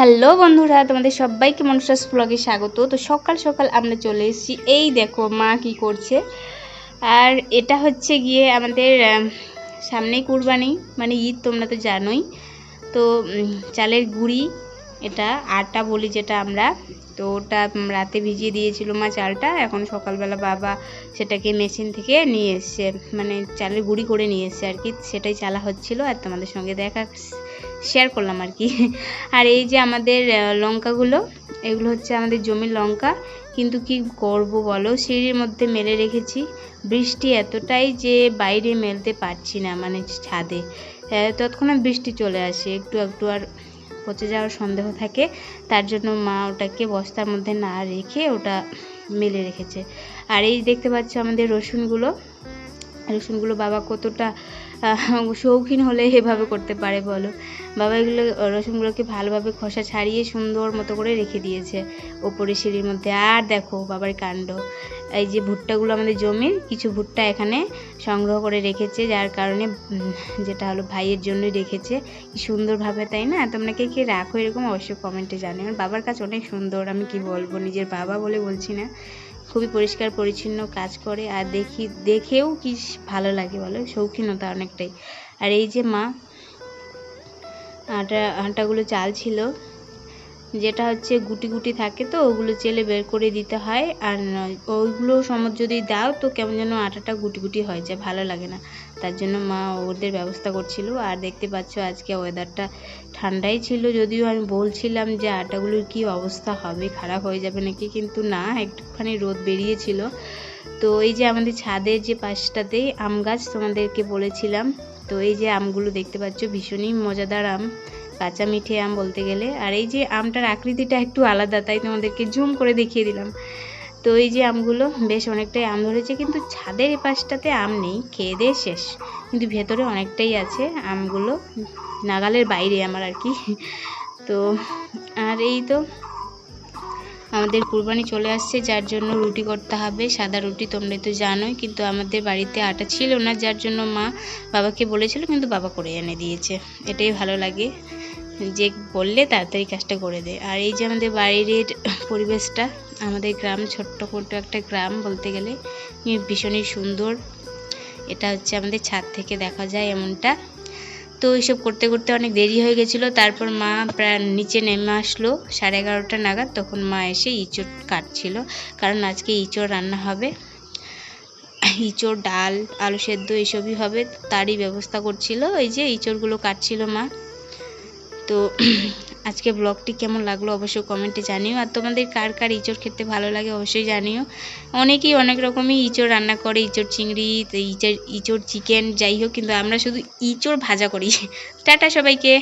Hello বন্ধুরা তোমাদের সবাইকে মনুষ্যাস ব্লগে স্বাগত। তো সকাল সকাল আমরা চলে এসেছি। এই দেখো মা কি করছে। আর এটা হচ্ছে গিয়ে আমাদের আম, সামনেই কুরবানি মানে ঈদ তোমরা তো জানোই। তো চালের গুঁড়ি এটা আটা বলি যেটা আমরা। তো ওটা রাতে ভিজিয়ে দিয়েছিল মা চালটা। এখন সকালবেলা বাবা সেটাকে মেশিন থেকে নিয়ে এসছে। মানে চালের গুঁড়ি করে নিয়ে এসছে আর কি। সেটাই চালা হচ্ছিল। আর তোমাদের সঙ্গে দেখা শেয়ার করলাম আর কি। আর এই যে আমাদের লঙ্কাগুলো, এগুলো হচ্ছে আমাদের জমির লঙ্কা। কিন্তু কি করব বলো? সিঁড়ির মধ্যে মেলে রেখেছি। বৃষ্টি এতটাই যে বাইরে মেলতে পারছি না মানে ছাদে। তৎক্ষণাৎ বৃষ্টি চলে আসে। একটু একটু আর পচে যাওয়ার সন্দেহ থাকে। তার জন্য মা ওটাকে বস্তার মধ্যে না রেখে ওটা মেলে রেখেছে। আর এই দেখতে পাচ্ছ আমাদের রসুনগুলো। রসুনগুলো বাবা কতটা শৌখিন হলে এভাবে করতে পারে বলো? বাবা এগুলো, রসুনগুলোকে ভালোভাবে খোসা ছাড়িয়ে সুন্দর মতো করে রেখে দিয়েছে ওপরে সিঁড়ির মধ্যে। আর দেখো বাবার কাণ্ড। এই যে ভুট্টাগুলো আমাদের জমির কিছু ভুট্টা এখানে সংগ্রহ করে রেখেছে, যার কারণে যেটা হলো ভাইয়ের জন্যই রেখেছে। কি সুন্দরভাবে, তাই না? তোমরা কে কে রাখো এরকম অবশ্যই কমেন্টে জানিও। বাবার কাছে অনেক সুন্দর, আমি কি বলব? নিজের বাবা বলে বলছি না। খুবই পরিষ্কার, পরিচ্ছন্ন কাজ করে আর দেখি, দেখেও কি ভালো লাগে বলো? শৌখিনতা অনেকটাই। আর এই যে মা, আটা, আটাগুলো চাল ছিল, যেটা হচ্ছে গুটি গুটি থাকে তো, ওগুলো চেলে বের করে দিতে হয়। আর ওইগুলো সময় যদি দাও তো কেমন যেন আটাটা গুটি গুটি হয়ে যায়, ভালো লাগে না। তার জন্য মা ওদের ব্যবস্থা করছিল। আর দেখতে পাচ্ছ আজকে ওয়েদারটা ঠান্ডাই ছিল, যদিও আমি বলছিলাম যে আটাগুলোর কি অবস্থা হবে, খারাপ হয়ে যাবে নাকি, কিন্তু না, একটুখানি রোদ বেরিয়েছিল। তো এই যে আমাদের ছাদের যে পাশটাতেই আম গাছ তোমাদেরকে বলেছিলাম, তো এই যে আমগুলো দেখতে পাচ্ছ, ভীষণই মজাদার আম, কাঁচা মিঠে আম বলতে গেলে। আর এই যে আমটার আকৃতিটা একটু আলাদা, তাই তোমাদেরকে জুম করে দেখিয়ে দিলাম। তো এই যে আমগুলো, বেশ অনেকটাই আম ধরেছে, কিন্তু ছাদের পাশটাতে আম নেই, খেয়ে দিয়ে শেষ। কিন্তু ভেতরে অনেকটাই আছে আমগুলো, নাগালের বাইরে আমার আর কি। তো, আর এই তো, আমাদের কুরবানি চলে আসছে, যার জন্য রুটি করতে হবে, সাদা রুটি তোমরা তো জানোই, কিন্তু আমাদের বাড়িতে আটা ছিল না, যার জন্য মা বাবাকে বলেছিল, কিন্তু বাবা করে এনে দিয়েছে। এটাই ভালো লাগে, যে বললে তাড়াতাড়ি কাজটা করে দেয়। আর এই যে আমাদের বাইরের পরিবেশটা আমাদের গ্রাম, ছোট্ট ছোট্ট একটা গ্রাম বলতে গেলে। ভীষণই সুন্দর। এটা হচ্ছে আমাদের ছাদ থেকে দেখা যায় এমনটা। তো এইসব করতে করতে অনেক দেরি হয়ে গেছিল। তারপর মা প্রায় নিচে নেমে আসলো সাড়ে এগারোটা নাগাদ। তখন মা এসে ইঁচড় কাটছিল। কারণ আজকে ইঁচড় রান্না হবে। ইঁচড়, ডাল, আলু সেদ্ধ এসবই হবে। তারই ব্যবস্থা করছিল। এই যে ইঁচড়গুলো কাটছিল মা। তো আজকে ব্লগটি কেমন লাগল অবশ্যই কমেন্টে জানিও। আর তোমাদের কার কার ইঁচড় খেতে ভালো লাগে অবশ্যই জানিও। অনেকেই অনেক রকমই ইঁচড় রান্না করে, ইঁচড় চিংড়ি, ইঁচড় ইঁচড় চিকেন যাই হোক, কিন্তু আমরা শুধু ইঁচড় ভাজা করি। টাটা সবাইকে।